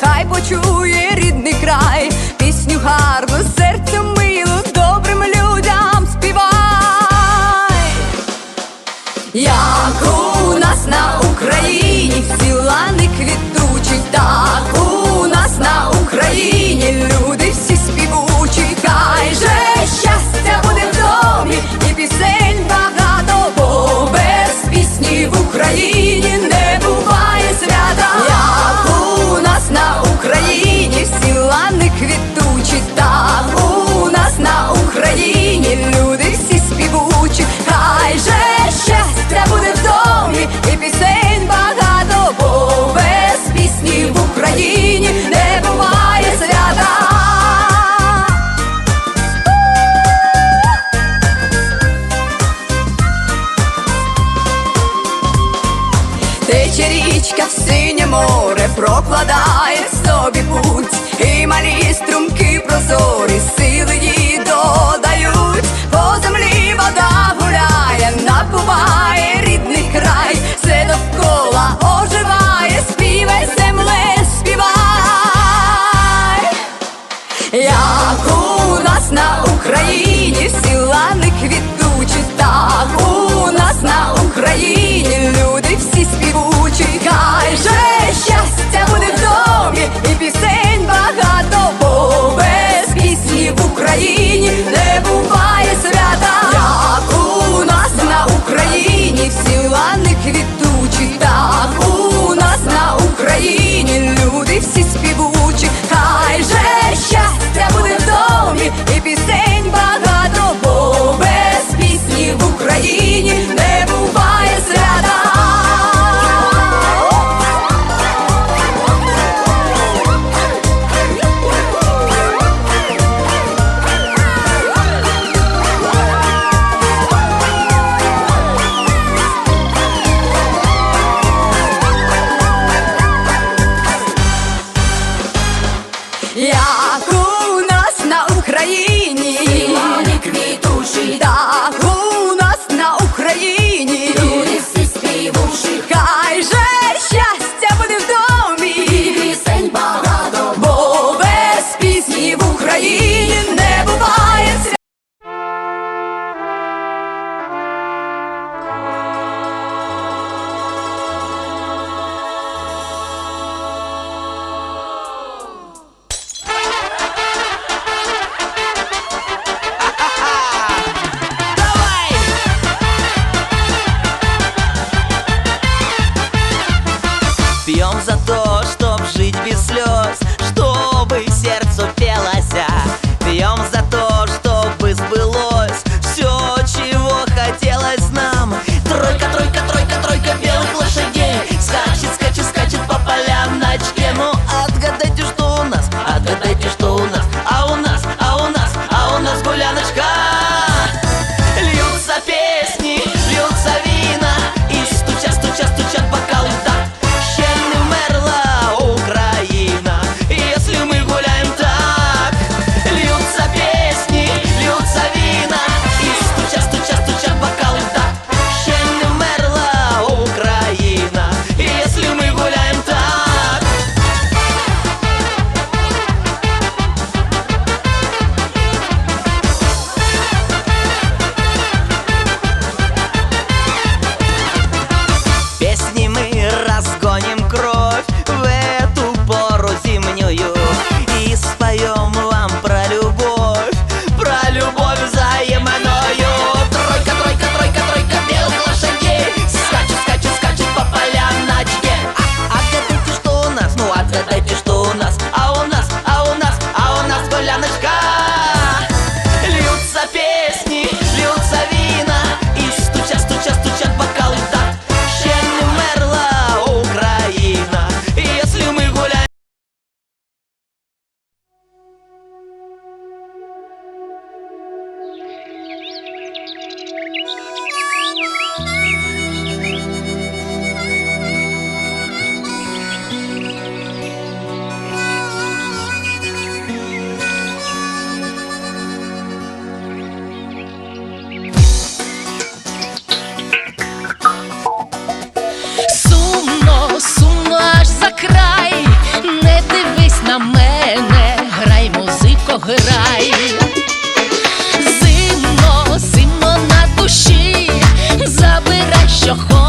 хай почує рідний край, пісню гарну. річка, синє море прокладає собі путь, і малі струмки прозорі, сили її Так у нас на Україні, Сила не квітучий, так пограй. Зимно, зимно на душі, забирай, що хочеш.